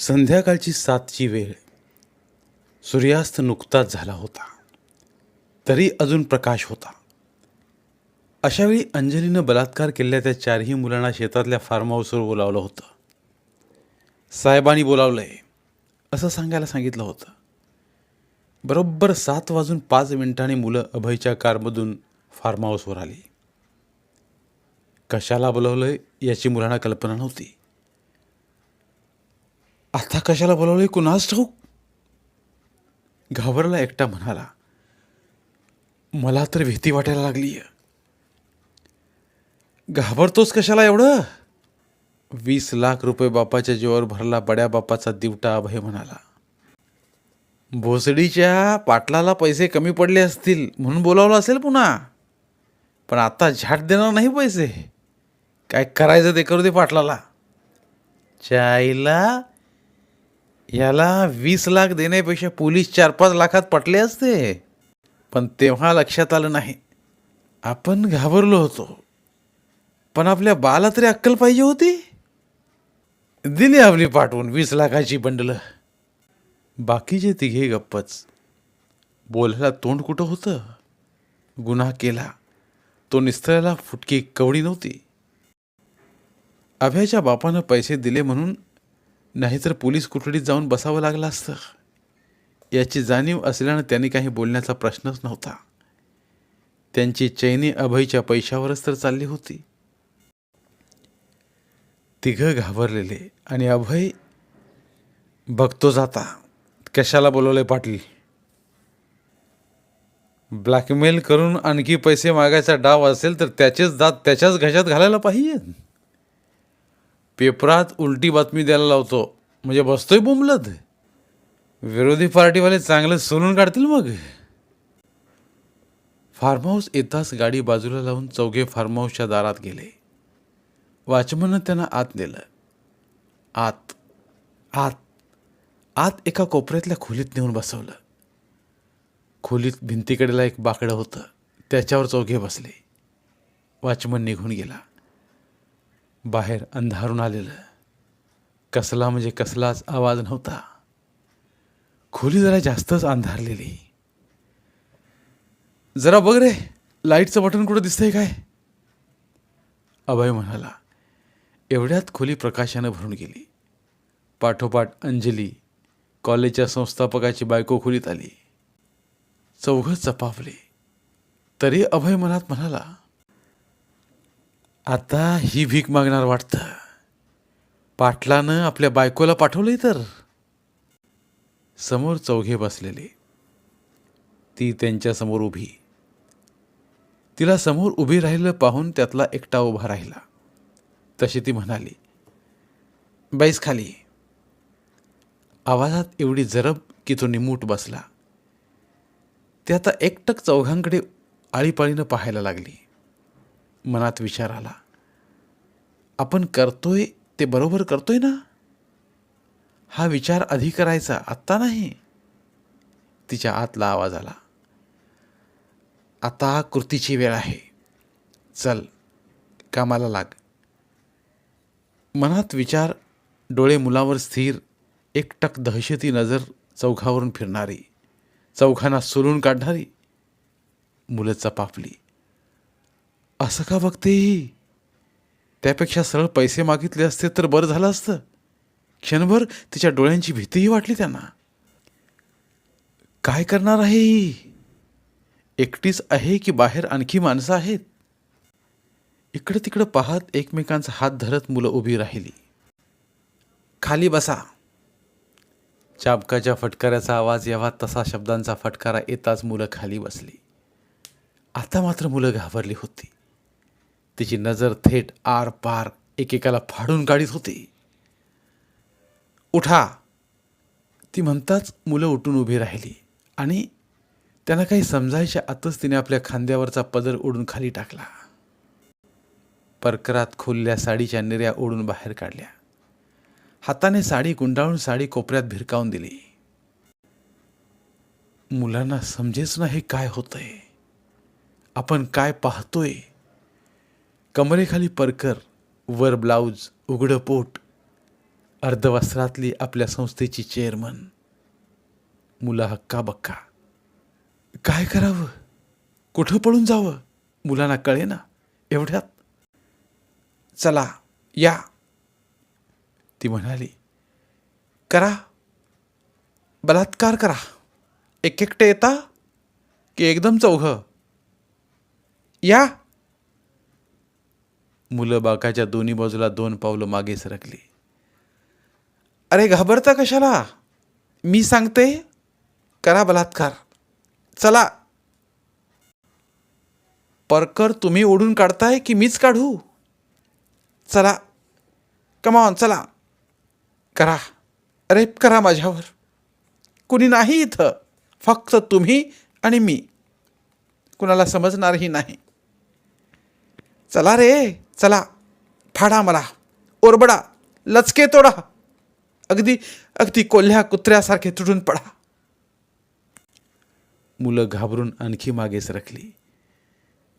संध्याकाळची सातची वेळ सूर्यास्त नुकताच झाला होता. तरी अजून प्रकाश होता. अशावेळी अंजलीनं बलात्कार केलेल्या त्या चारही मुलांना शेतातल्या फार्म हाऊसवर बोलावलं होतं. साहेबांनी बोलावलंय. असं सांगायला सांगितलं होतं. बरोबर सात वाजून पाच मिनिटांनी मुलं अभयच्या कारमधून फार्म हाऊसवर आली. कशाला बोलवलंय याची मुलांना कल्पना नव्हती. आता कशाला बोलवलंय कुणास ठाऊक? घाबरला एकटा म्हणाला मला तर भीती वाटायला लागली घाबरतोस कशाला एवढं? वीस लाख रुपये बापाच्या जीवावर भरला बड्या बापाचा दिवटा अभय म्हणाला. भोसडीच्या पाटलाला पैसे कमी पडले असतील म्हणून बोलावलं असेल पुन्हा. पण आता झाट देणार नाही पैसे. काय करायचं ते करू दे पाटलाला. चायला याला वीस लाख देण्यापेक्षा पोलीस चार पाच लाखात पटले असते. पण तेव्हा लक्षात आलं नाही. आपण घाबरलो होतो. पण आपल्या बाला तरी अक्कल पाहिजे होती. दिली आपली पाठवून वीस लाखाची बंडलं. बाकीचे तिघे गप्पच. बोलायला तोंड कुठं होतं? गुन्हा केला. तो निस्तळायला फुटकी कवडी नव्हती. अभ्याच्या बापानं पैसे दिले म्हणून नाहीतर पोलीस कोठडीत जाऊन बसावं लागलं असतं. याची जाणीव असल्यानं त्यांनी काही बोलण्याचा प्रश्नच नव्हता. त्यांची चैनी अभयच्या पैशावरच तर चालली होती. तिघं घाबरलेले आणि अभय बघतो जाता. कशाला बोलवलंय पाटील? ब्लॅकमेल करून आणखी पैसे मागायचा डाव असेल तर त्याचेच दात त्याच्याच घशात घालायला पाहिजे पेपरात उलटी बातमी द्यायला लावतो. म्हणजे बसतोय बोंबलत. विरोधी पार्टीवाले चांगलं सोलून काढतील मग. फार्म हाऊस येताच गाडी बाजूला लावून चौघे फार्म हाऊसच्या दारात गेले. वॉचमननं त्यांना आत नेलं. आत आत आत एका कोपऱ्यातल्या खोलीत नेऊन बसवलं. खोलीत भिंतीकडेला एक बाकडं होतं. त्याच्यावर चौघे बसले. वॉचमन निघून गेला. बाहेर अंधारून आलेलं. कसला म्हणजे कसलाच आवाज नव्हता. खोली जरा जास्तच अंधारलेली. जरा बघ रे लाईटचं बटन कुठं दिसतंय काय? अभय म्हणाला एवढ्यात खोली प्रकाशानं भरून गेली. पाठोपाठ अंजली कॉलेजच्या संस्थापकाची बायको खोलीत आली. चौघं चपावले तरी अभय मनात म्हणाला आता ही भीक मागणार वाटतं. पाटलानं आपल्या बायकोला पाठवलंय तर. समोर चौघे बसलेले. ती त्यांच्यासमोर उभी. तिला समोर उभी राहिलं पाहून त्यातला एकटा उभा राहिला. तशी ती म्हणाली बैस खाली. आवाजात एवढी जरब की तो निमूट बसला. ते आता एकटक चौघांकडे आळीपाळीनं पाहायला लागली. मनात विचार आला. आपण करतोय ते बरोबर करतोय ना? हा विचार आधी करायचा आत्ता नाही. तिच्या आतला आवाज आला. आता कृतीची वेळ आहे. चल कामाला लाग. मनात विचार डोळे मुलावर स्थिर एकटक दहशती नजर चौघावरून फिरणारी चौघांना सोलून काढणारी मुलं चपापली. असं का बघते ही? त्यापेक्षा सरळ पैसे मागितले असते तर बरं झालं असतं. क्षणभर तिच्या डोळ्यांची भीतीही वाटली त्यांना. काय करणार आहे ही? एकटीच आहे की बाहेर आणखी माणसं आहेत? इकडं तिकडं पाहत एकमेकांचा हात धरत मुलं उभी राहिली. खाली बसा. चाबकाच्या फटकाऱ्याचा आवाज यावा तसा शब्दांचा फटकारा येताच मुलं खाली बसली. आता मात्र मुलं घाबरली होती. तिची नजर थेट आर पार एकेकाला फाडून काढीत होती. उठा. ती म्हणताच मुलं उठून उभी राहिली आणि त्यांना काही समजायच्या आतच तिने आपल्या खांद्यावरचा पदर ओढून खाली टाकला. परकरात खोलल्या साडीच्या निर्या ओढून बाहेर काढल्या. हाताने साडी गुंडाळून साडी कोपऱ्यात भिरकावून दिली. मुलांना समजेच ना हे काय होतंय? आपण काय पाहतोय? कमरेखाली परकर वर ब्लाऊज उघडं पोट अर्धवस्त्रातली आपल्या संस्थेची चेअरमन मुला हक्का बक्का. काय करावं? कुठं पळून जावं? मुलांना कळे ना एवढ्यात? चला या. ती म्हणाली करा. बलात्कार करा. एक एकटे येता की एकदम चौघं. या. मुलं बाकाच्या दोन्ही बाजूला दोन पावलं मागे सरकली. अरे घाबरता कशाला? मी सांगते करा बलात्कार. चला. परकर तुम्ही ओढून काढताय की मीच काढू? चला. कमावन चला. करा. रेप करा माझ्यावर. कुणी नाही इथं. फक्त तुम्ही आणि मी. कुणाला समजणारही नाही. चला रे. चला फाडा मला ओरबडा लचके तोडा. अगदी अगदी कोल्ह्या कुत्र्यासारखे तुटून पडा. मुलं घाबरून आणखी मागे सरकली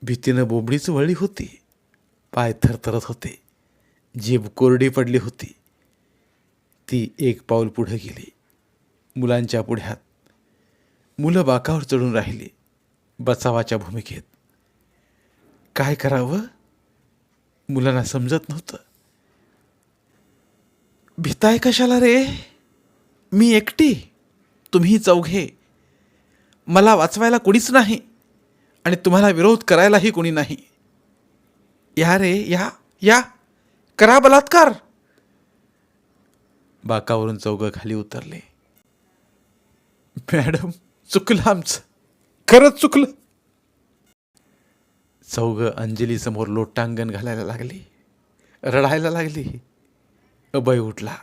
भीतीनं बोबडीच वळली होती. पाय थरथरत होते. जीभ कोरडी पडली होती. ती एक पाऊल पुढे गेली. मुलांच्या पुढ्यात. मुलं बाकावर चढून राहिली. बचावाच्या भूमिकेत. काय करावं? मुलांना समजत नव्हतं. भिताय कशाला रे? मी एकटी. तुम्ही चौघे. मला वाचवायला कुणीच नाही. आणि तुम्हाला विरोध करायलाही कोणी नाही. या रे या या. करा बलात्कार. बाकावरून चौघं खाली उतरले. मॅडम चुकलं आमचं. खरंच चुकलं. चौघं अंजलीसमोर लोटांगण घालायला लागली. रडायला लागली. अभय उठला.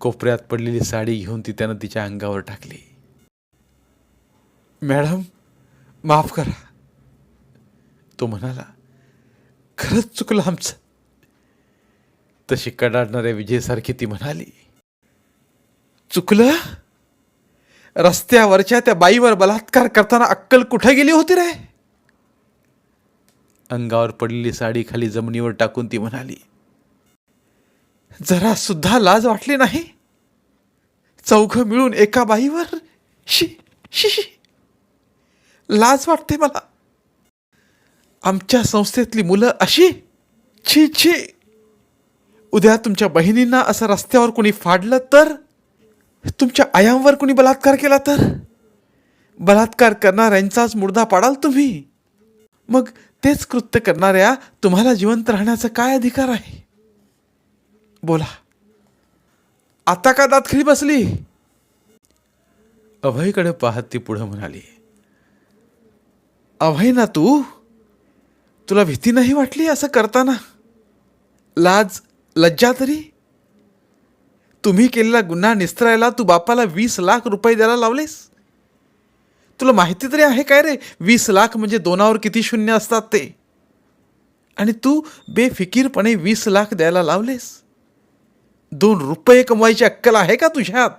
कोपऱ्यात पडलेली साडी घेऊन ती त्यानं तिच्या अंगावर टाकली. मॅडम माफ करा. तो म्हणाला खरंच चुकलं आमचं. तशी कडाडणाऱ्या विजयसारखी ती म्हणाली चुकलं? रस्त्यावरच्या त्या बाईवर बलात्कार करताना अक्कल कुठे गेली होती रे? अंगावर पडलेली साडी खाली जमिनीवर टाकून ती म्हणाली जरा सुद्धा लाज वाटली नाही? चौघ मिळून एका बाईवर? शी शी शी. लाज वाटते मला. आमच्या संस्थेतली मुलं अशी? छी छी उद्या तुमच्या बहिणींना असं रस्त्यावर कोणी फाडलं तर? तुमच्या आयांवर कोणी बलात्कार केला तर? बलात्कार करणाऱ्यांचाच मुर्दा पाडाल तुम्ही? मग तेच कृत्य करणाऱ्या तुम्हाला जिवंत राहण्याचा काय अधिकार आहे? बोला. आता का दातखिळी बसली? अभयकडे पाहत ती पुढं म्हणाली अभय ना तू? तुला भीती नाही वाटली असं करताना? लाज लज्जा तरी? तुम्ही केलेला गुन्हा निस्तरायला तू बापाला वीस लाख रुपये द्यायला लावलेस? तुला माहिती तरी आहे काय रे? वीस लाख म्हणजे दोनावर किती शून्य असतात ते? आणि तू बेफिकीरपणे वीस लाख द्यायला लावलेस? दोन रुपये कमवायची अक्कल आहे का तुझ्यात?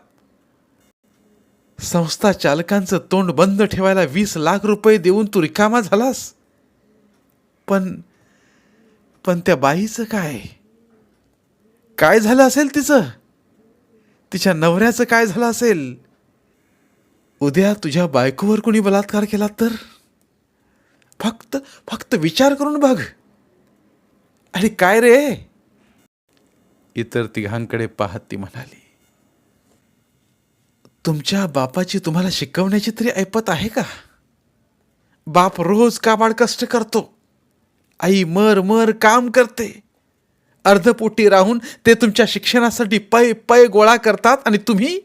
संस्था चालकांचं तोंड बंद ठेवायला वीस लाख रुपये देऊन तू रिकामा झालास? पण पण त्या बाईचं काय? काय झालं असेल तिचं? तिच्या नवऱ्याचं काय झालं असेल? उद्या तुझ्या बायकोवर कोणी बलात्कार केला तर? फक्त फक्त विचार करून बघ. अरे काय रे? इतर तिघांकडे पाहत ती म्हणाली तुमच्या बापाची तुम्हाला शिकवण्याची तरी ऐपत आहे का? बाप रोज काबाड कष्ट करतो. आई मर मर काम करते. अर्धपोटी राहून ते तुमच्या शिक्षणासाठी पै पै गोळा करतात आणि तुम्ही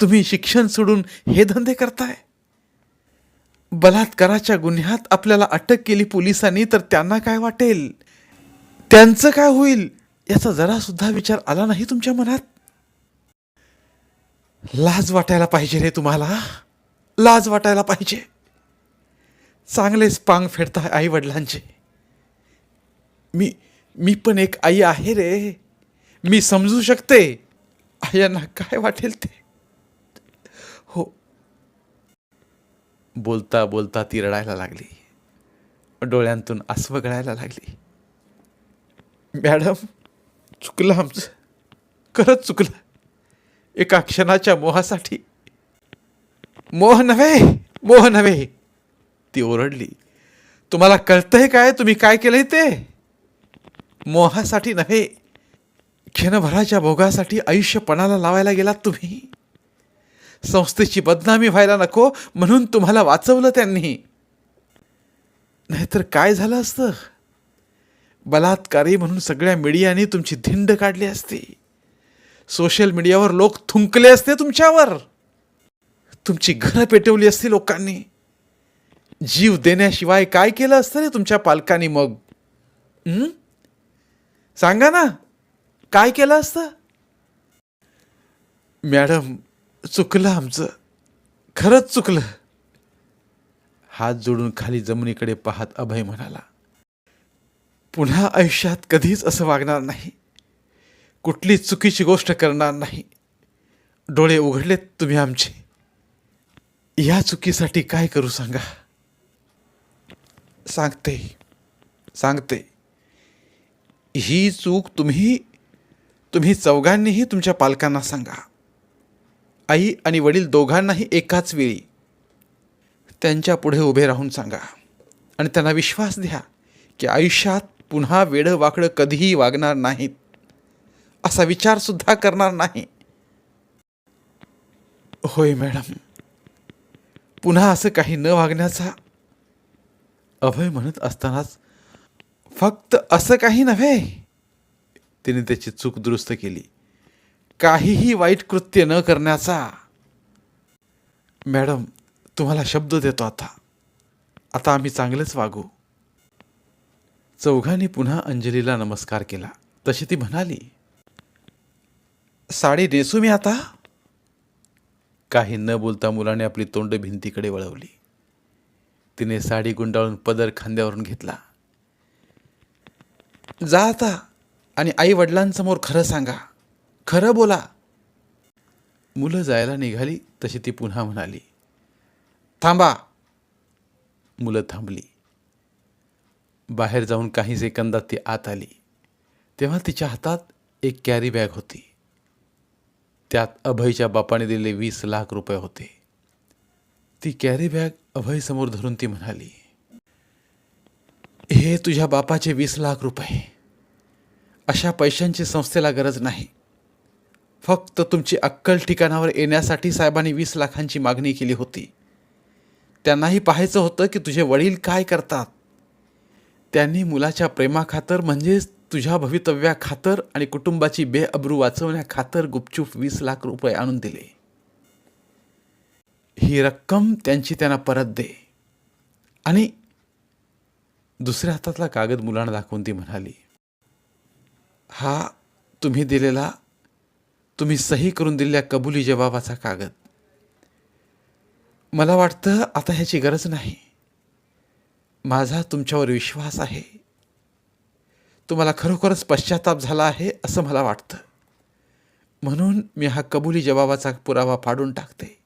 तुम्ही शिक्षण सोडून हे धंदे करताय? बलात्काराच्या गुन्ह्यात आपल्याला अटक केली पोलिसांनी तर त्यांना काय वाटेल? त्यांचं काय होईल? याचा जरा सुद्धा विचार आला नाही तुमच्या मनात? लाज वाटायला पाहिजे रे तुम्हाला. लाज वाटायला पाहिजे. चांगलेच पांग फेडताय आई वडिलांचे मी मी पण एक आई आहे रे. मी समजू शकते. आयांना काय वाटेल ते हो बोलता बोलता ती रडायला लागली. डोळ्यांतून आसवं गळायला लागली. मॅडम चुकलं आमचं. खरंच चुकलं. एका क्षणाच्या मोहासाठी. मोह नव्हे मोह नव्हे. ती ओरडली. तुम्हाला कळतंय काय? तुम्ही काय केलंय ते? मोहासाठी नव्हे. क्षणभराच्या भोगासाठी आयुष्यपणाला लावायला गेलात तुम्ही. संस्थेची बदनामी व्हायला नको म्हणून तुम्हाला वाचवलं त्यांनी. नाहीतर काय झालं असतं? बलात्कारी म्हणून सगळ्या मीडियाने तुमची धिंड काढली असती. सोशल मीडियावर लोक थुंकले असते तुमच्यावर. तुमची घरं पेटवली असती लोकांनी. जीव देण्याशिवाय काय केलं असतं रे तुमच्या पालकांनी मग? सांगा ना काय केलं असतं? मॅडम चुकलं आमचं. खरंच चुकलं. हात जोडून खाली जमिनीकडे पाहत अभय म्हणाला पुन्हा आयुष्यात कधीच असं वागणार नाही. कुठली चुकीची गोष्ट करणार नाही. डोळे उघडलेत तुम्ही आमचे. या चुकीसाठी काय करू सांगा? सांगते सांगते. ही चूक तुम्ही तुम्ही चौघांनीही तुमच्या पालकांना सांगा. आई आणि वडील दोघांनाही एकाच वेळी त्यांच्या पुढे उभे राहून सांगा. आणि त्यांना विश्वास द्या की आयुष्यात पुन्हा वेडं वाकडं कधीही वागणार नाहीत. असा विचारसुद्धा करणार नाही. होय मॅडम. पुन्हा असं काही न वागण्याचा अभय म्हणत असतानाच फक्त असं काही नव्हे तिने त्याची चूक दुरुस्त केली. काहीही वाईट कृत्य न करण्याचा मॅडम तुम्हाला शब्द देतो आता. आता आम्ही चांगलेच वागू. चौघांनी पुन्हा अंजलीला नमस्कार केला. तशी ती म्हणाली साडी नेसू मी आता? काही न बोलता मुलाने आपली तोंड भिंतीकडे वळवली. तिने साडी गुंडाळून पदर खांद्यावरून घेतला. जा आता आणि आई वडिलांसमोर खरं सांगा. खरं बोला. मुलं जायला निघाली तशी ती पुन्हा म्हणाली थांबा. मुलं थांबली. बाहेर जाऊन काही सेकंदात ती आत आली. तेव्हा तिच्या हातात एक कॅरी बॅग होती. त्यात अभयच्या बापाने दिले वीस लाख रुपये होते. ती कॅरी बॅग अभयसमोर धरून ती म्हणाली हे तुझ्या बापाचे वीस लाख रुपये. अशा पैशांची संस्थेला गरज नाही. फक्त तुमची अक्कल ठिकाणावर येण्यासाठी साहेबांनी वीस लाखांची मागणी केली होती. त्यांनाही पाहायचं होतं की तुझे वडील काय करतात. त्यांनी मुलाच्या प्रेमाखातर म्हणजेच तुझ्या भवितव्याखातर आणि कुटुंबाची बेअब्रू वाचवण्याखातर गुपचूप वीस लाख रुपये आणून दिले. ही रक्कम त्यांची त्यांना परत दे. आणि दुसऱ्या हातातला कागद मुलांना दाखवून ती म्हणाली हा तुम्ही दिलेला तुम्ही सही करून दिलेल्या कबुली जबाबाचा कागद. मला वाटतं आता ह्याची गरज नाही. माझा तुमच्यावर विश्वास आहे. तुम्हाला खरोखरच पश्चाताप झाला आहे असं मला वाटतं. म्हणून मी हा कबुली जबाबाचा पुरावा फाडून टाकते.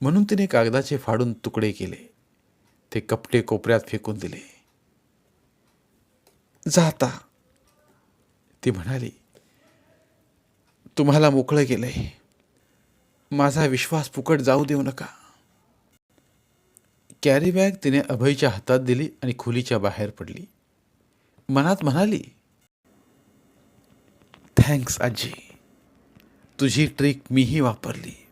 म्हणून तिने कागदाचे फाडून तुकडे केले. ते कपडे कोपऱ्यात फेकून दिले. जाता ती म्हणाली. तुम्हाला मोकळं केलंय. माझा विश्वास फुकट जाऊ देऊ नका. कॅरी बॅग तिने अभयच्या हातात दिली आणि खोलीच्या बाहेर पडली. मनात म्हणाली थँक्स आजी. तुझी ट्रिक मीही वापरली.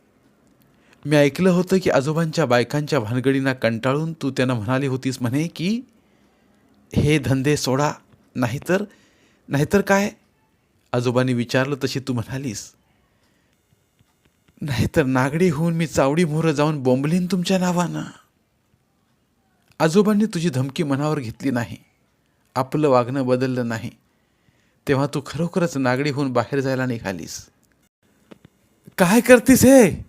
मी ऐकलं होतं की आजोबांच्या बायकांच्या भानगडींना कंटाळून तू त्यांना म्हणाली होतीस म्हणे की हे धंदे सोडा नाहीतर नाहीतर काय? आजोबांनी विचारलं तशी तू म्हणालीस. नाहीतर नागडी होऊन मी चावडी मोहरं जाऊन बोंबलीन तुमच्या नावानं. आजोबांनी तुझी धमकी मनावर घेतली नाही. आपलं वागणं बदललं नाही. तेव्हा तू खरोखरच नागडी होऊन बाहेर जायला निघालीस. काय करतीस हे?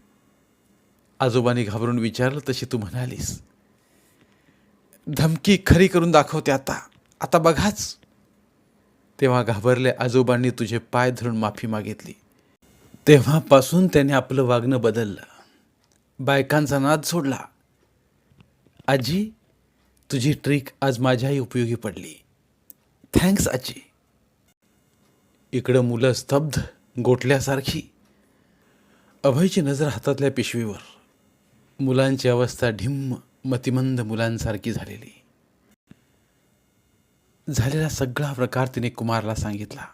आजोबांनी घाबरून विचारलं तशी तू म्हणालीस. धमकी खरी करून दाखवते आता. आता बघाच. तेव्हा घाबरले आजोबांनी तुझे पाय धरून माफी मागितली. तेव्हापासून त्याने आपलं वागणं बदललं. बायकांचा नाद सोडला. आजी तुझी ट्रिक आज माझ्याही उपयोगी पडली. थँक्स आजी. इकडं मुलं स्तब्ध गोठल्यासारखी. अभयची नजर हातातल्या पिशवीवर. मुलांची अवस्था ढिम्म मतिमंद मुलांसारखी झालेली. झालेला सगळा प्रकार तिने कुमारला सांगितला.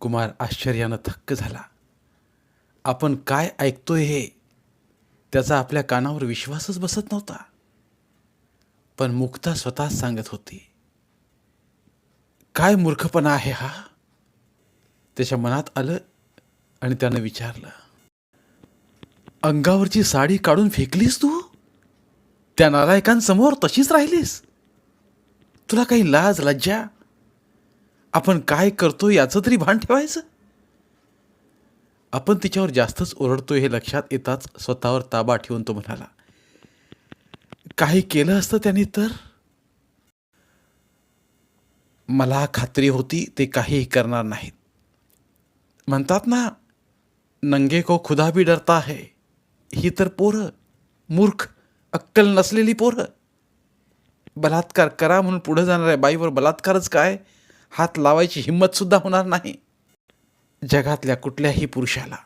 कुमार आश्चर्यानं थक्क झाला. आपण काय ऐकतोय हे? त्याचा आपल्या कानावर विश्वासच बसत नव्हता. पण मुक्ता स्वतःच सांगत होती काय मूर्खपणा आहे हा? त्याच्या मनात आलं आणि त्यानं विचारलं अंगावरची साडी काढून फेकलीस तू? त्या नालायकांसमोर तशीच राहिलीस? तुला काही लाज लज्जा? आपण काय करतो याचं तरी भान ठेवायचं? आपण तिच्यावर जास्तच ओरडतोय हे लक्षात येताच स्वतःवर ताबा ठेवून तो म्हणाला काही केलं असतं त्याने तर? मला खात्री होती ते काहीही करणार नाहीत. म्हणतात ना नंगे को खुदा भी डरता है. ही तर पोरं मूर्ख अक्कल नसलेली पोरं. बलात्कार करा म्हणून पुढे जाणाऱ्या बाईवर बलात्कारच काय? हात लावायची हिंमतसुद्धा होणार नाही. जगातल्या कुठल्याही पुरुषाला.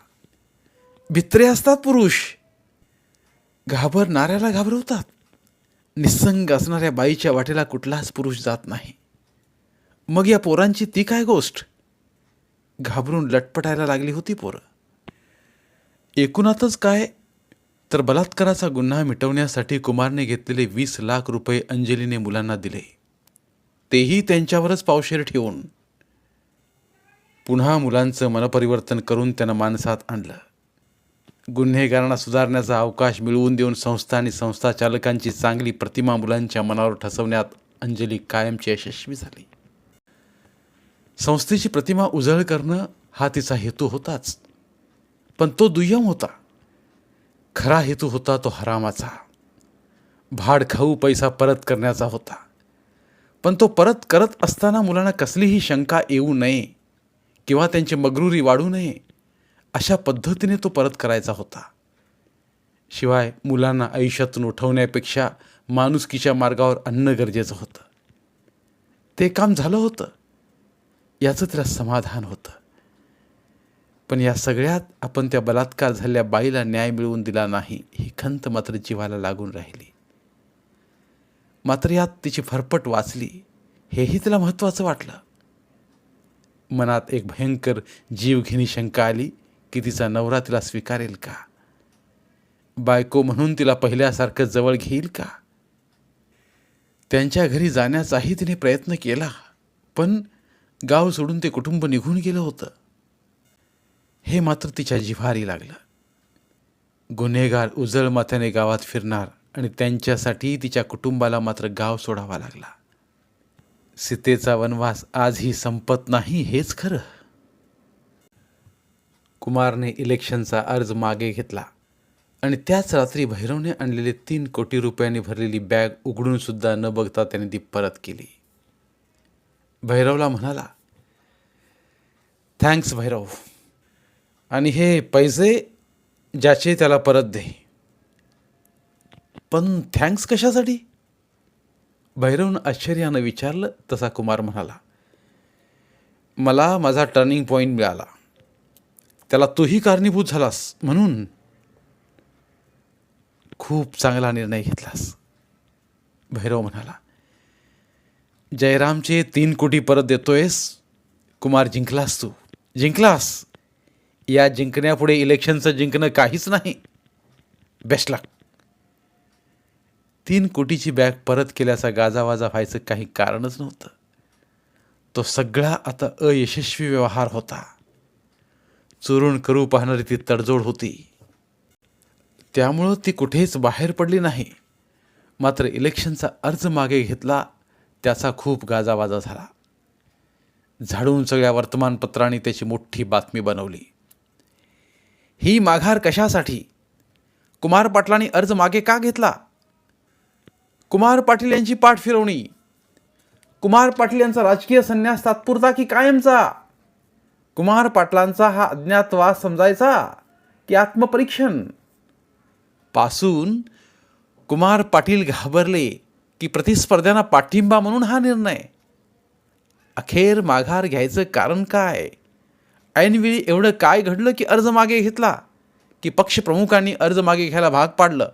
भित्रे असतात पुरुष. घाबरणाऱ्याला घाबरवतात. निस्संग असणाऱ्या बाईच्या वाटेला कुठलाच पुरुष जात नाही. मग या पोरांची ती काय गोष्ट? घाबरून लटपटायला लागली होती पोरं. एकूणातच काय तर बलात्काराचा गुन्हा मिटवण्यासाठी कुमारने घेतलेले वीस लाख रुपये अंजलीने मुलांना दिले. तेही त्यांच्यावरच पावशेर ठेवून पुन्हा मुलांचं मनपरिवर्तन करून त्यानं माणसात आणलं. गुन्हेगारांना सुधारण्याचा अवकाश मिळवून देऊन संस्था आणि संस्था चालकांची चांगली प्रतिमा मुलांच्या मनावर ठसवण्यात अंजली कायमची यशस्वी झाली. संस्थेची प्रतिमा उजळ करणं हा तिचा हेतू होताच. पण तो दुय्यम होता. खरा हेतू होता तो हरामाचा. भाड खाऊ पैसा परत करण्याचा होता. पण तो परत करत असताना मुलांना कसलीही शंका येऊ नये किंवा त्यांची मगरुरी वाढू नये अशा पद्धतीने तो परत करायचा होता. शिवाय मुलांना आयुष्यातून उठवण्यापेक्षा माणुसकीच्या मार्गावर आणणं गरजेचं होतं. ते काम झालं होतं. याचं त्याला समाधान होतं. पण या सगळ्यात आपण त्या बलात्कार झालेल्या बाईला न्याय मिळवून दिला नाही ही खंत मात्र जीवाला लागून राहिली. मात्र यात तिची फरफट वाचली हेही तिला महत्त्वाचं वाटलं. मनात एक भयंकर जीवघेणी शंका आली की तिचा नवरा तिला स्वीकारेल का? बायको म्हणून तिला पहिल्यासारखं जवळ घेईल का? त्यांच्या घरी जाण्याचाही तिने प्रयत्न केला पण गाव सोडून ते कुटुंब निघून गेलं होतं. हे मात्र तिच्या जिव्हारी लागलं. गुन्हेगार उजळ माथ्याने गावात फिरणार आणि त्यांच्यासाठी तिच्या कुटुंबाला मात्र गाव सोडावा लागला. सीतेचा वनवास आजही संपत नाही हेच खरं. कुमारने इलेक्शनचा अर्ज मागे घेतला आणि त्याच रात्री भैरवने आणलेले तीन कोटी रुपयांनी भरलेली बॅग उघडूनसुद्धा न बघता त्याने ती परत केली. भैरवला म्हणाला थँक्स भैरव. आणि हे पैसे ज्याचे त्याला परत दे. पण थँक्स कशासाठी? भैरवनं आश्चर्यानं विचारलं तसा कुमार म्हणाला मला माझा टर्निंग पॉईंट मिळाला. त्याला तूही कारणीभूत झालास म्हणून. खूप चांगला निर्णय घेतलास. भैरव म्हणाला जयरामचे तीन कोटी परत देतोयस कुमार जिंकलास तू. जिंकलास. या जिंकण्यापुढे इलेक्शनचं जिंकणं काहीच नाही. बेस्ट लक तीन कोटीची बॅग परत केल्याचा गाजावाजा व्हायचं काही कारणच नव्हतं. तो सगळा आता अयशस्वी व्यवहार होता. चोरून करू पाहणारी ती तडजोड होती. त्यामुळं ती कुठेच बाहेर पडली नाही. मात्र इलेक्शनचा अर्ज मागे घेतला त्याचा खूप गाजावाजा झाला. झाडून सगळ्या वर्तमानपत्रांनी त्याची मोठी बातमी बनवली. ही माघार कशासाठी? कुमार पाटलांनी अर्ज मागे का घेतला? कुमार पाटील यांची पाठ फिरवणी. कुमार पाटील यांचा राजकीय संन्यास तात्पुरता की कायमचा? कुमार पाटलांचा हा अज्ञातवास समजायचा की आत्मपरीक्षण? पासून कुमार पाटील घाबरले की प्रतिस्पर्ध्यांना पाठिंबा म्हणून हा निर्णय. अखेर माघार घ्यायचं कारण काय? ऐनवेळी एवढं काय घडलं की अर्ज मागे घेतला? की पक्षप्रमुखांनी अर्ज मागे घ्यायला भाग पाडलं?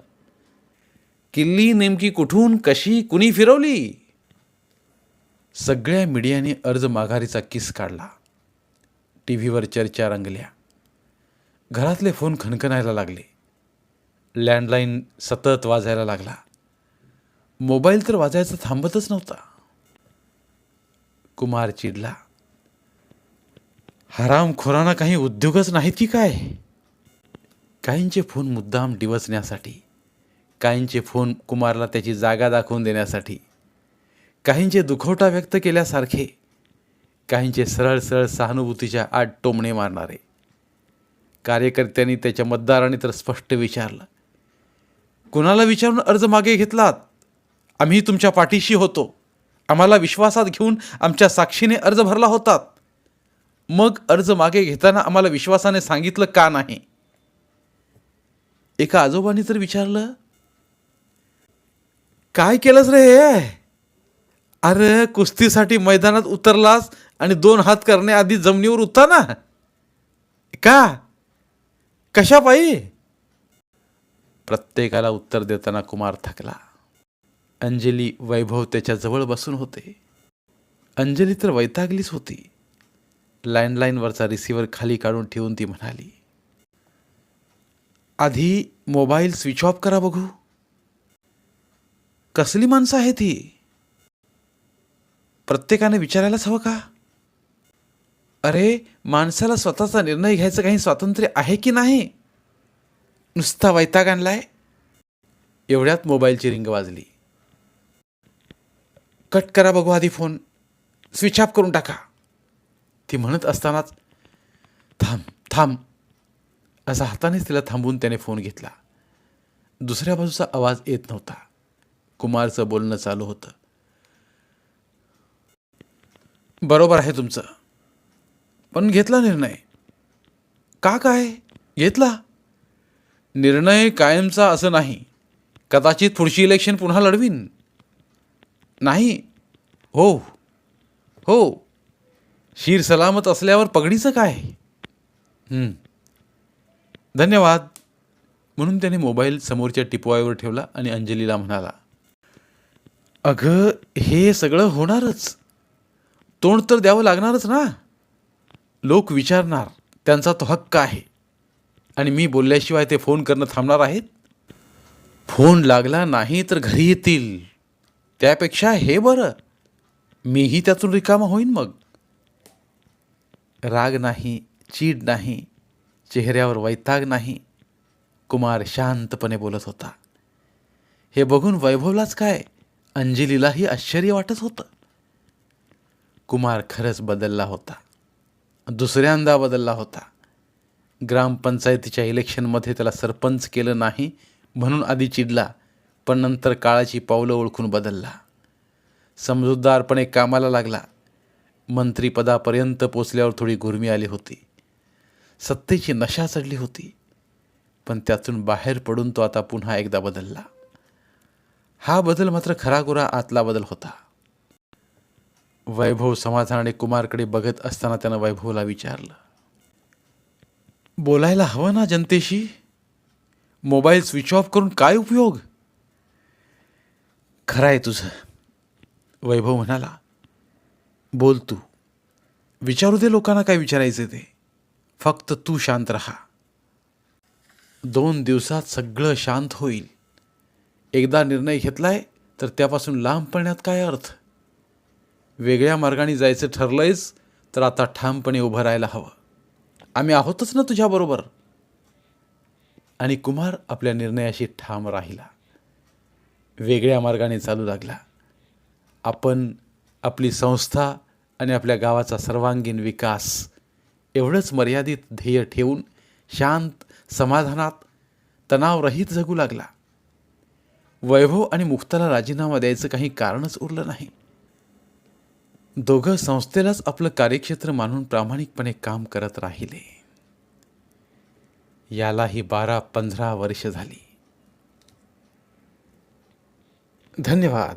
किल्ली नेमकी कुठून कशी कुणी फिरवली? सगळ्या मीडियाने अर्ज माघारीचा किस काढला? टी व्हीवर चर्चा रंगल्या. घरातले फोन खणखणायला लागले. लँडलाईन सतत वाजायला लागला. मोबाईल तर वाजायचा थांबतच नव्हता. कुमार चिडला. हरामखोरांना काही उद्योगच नाहीत की काय? काहींचे फोन मुद्दाम डिवचण्यासाठी काहींचे फोन कुमारला त्याची जागा दाखवून देण्यासाठी काहींचे दुखवटा व्यक्त केल्यासारखे काहींचे सरळ सरळ सहानुभूतीच्या आड टोमणे मारणारे. कार्यकर्त्यांनी त्याच्या मतदाराने तर स्पष्ट विचारलं कुणाला विचारून अर्ज मागे घेतलात? आम्ही तुमच्या पाठीशी होतो. आम्हाला विश्वासात घेऊन आमच्या साक्षीने अर्ज भरला होतात. मग अर्ज मागे घेताना आम्हाला विश्वासाने सांगितलं का नाही? एका आजोबांनी तर विचारलं काय केलंस रे हे? अरे कुस्तीसाठी मैदानात उतरलास आणि दोन हात करण्याआधी जमिनीवर उतरा ना. का? कशा पायी प्रत्येकाला उत्तर देताना कुमार थकला. अंजली वैभव त्याच्याजवळ बसून होते. अंजली तर वैतागलीच होती. लँडलाईनवरचा रिसिव्हर खाली काढून ठेवून ती म्हणाली आधी मोबाईल स्विच ऑफ करा बघू. कसली माणसं आहे ती प्रत्येकाने विचारायलाच हवं का? अरे माणसाला स्वतःचा निर्णय घ्यायचं काही स्वातंत्र्य आहे की नाही? नुसता वैताग आणलाय. एवढ्यात मोबाईलची रिंग वाजली. कट करा बघू आधी फोन स्विच ऑफ करून टाका. ती म्हणत असतानाच थांब थांब. असा हातानेच तिला थांबवून त्याने फोन घेतला. दुसऱ्या बाजूचा आवाज येत नव्हता. कुमारचं बोलणं चालू होतं. बरोबर आहे तुमचं. पण घेतला निर्णय. का काय? घेतला. निर्णय कायमचा असं नाही. कदाचित पुढची इलेक्शन पुन्हा लढवीन. नाही. हो. हो. शीर सलामत असल्यावर पगडीचं काय? धन्यवाद. म्हणून त्याने मोबाईल समोरच्या टिपवायवर ठेवला आणि अंजलीला म्हणाला अगं हे सगळं होणारच. तोंड तर द्यावं लागणारच ना. लोक विचारणार त्यांचा तो हक्क आहे. आणि मी बोलल्याशिवाय ते फोन करणं थांबणार आहेत. फोन लागला नाही तर घरी येतील. त्यापेक्षा हे बरं. मीही त्यातून रिकामा होईन मग. राग नाही चीड नाही चेहऱ्यावर वैताग नाही कुमार शांतपणे बोलत होता. हे बघून वैभवलाच काय अंजलीलाही आश्चर्य वाटत होतं. कुमार खरंच बदलला होता. दुसऱ्यांदा बदलला होता. ग्रामपंचायतीच्या इलेक्शनमध्ये त्याला सरपंच केलं नाही म्हणून आधी चिडला पण नंतर काळाची पावलं ओळखून बदलला. समजूतदारपणे कामाला लागला. मंत्रिपदापर्यंत पोचल्यावर थोडी गुरमी आली होती. सत्तेची नशा चढली होती. पण त्यातून बाहेर पडून तो आता पुन्हा एकदा बदलला. हा बदल मात्र खराखुरा आतला बदल होता. वैभव समाधानाने कुमारकडे बघत असताना त्यानं वैभवला विचारलं बोलायला हवं ना जनतेशी? मोबाईल स्विच ऑफ करून काय उपयोग? खरं आहे तुझं वैभव म्हणाला. बोल तू. विचारू दे लोकांना काय विचारायचं ते. फक्त तू शांत राहा. दोन दिवसात सगळं शांत होईल. एकदा निर्णय घेतलाय तर त्यापासून लांब पडण्यात काय अर्थ? वेगळ्या मार्गाने जायचं ठरलंयच तर आता ठामपणे उभं राहायला हवं. आम्ही आहोतच ना तुझ्याबरोबर आणि कुमार आपल्या निर्णयाशी ठाम राहिला. वेगळ्या मार्गाने चालू लागला. आपण आपली संस्था आणि आपल्या गावाचा सर्वांगीण विकास. एवढंच मर्यादित ध्येय ठेवून शांत समाधानात तणावरहित जगू लागला. वैभव आणि मुक्ताला राजीनामा द्यायचं काही कारणच उरलं नाही. दोघं संस्थेलाच आपलं कार्यक्षेत्र मानून प्रामाणिकपणे काम करत राहिले. यालाही बारा पंधरा वर्ष झाली. धन्यवाद.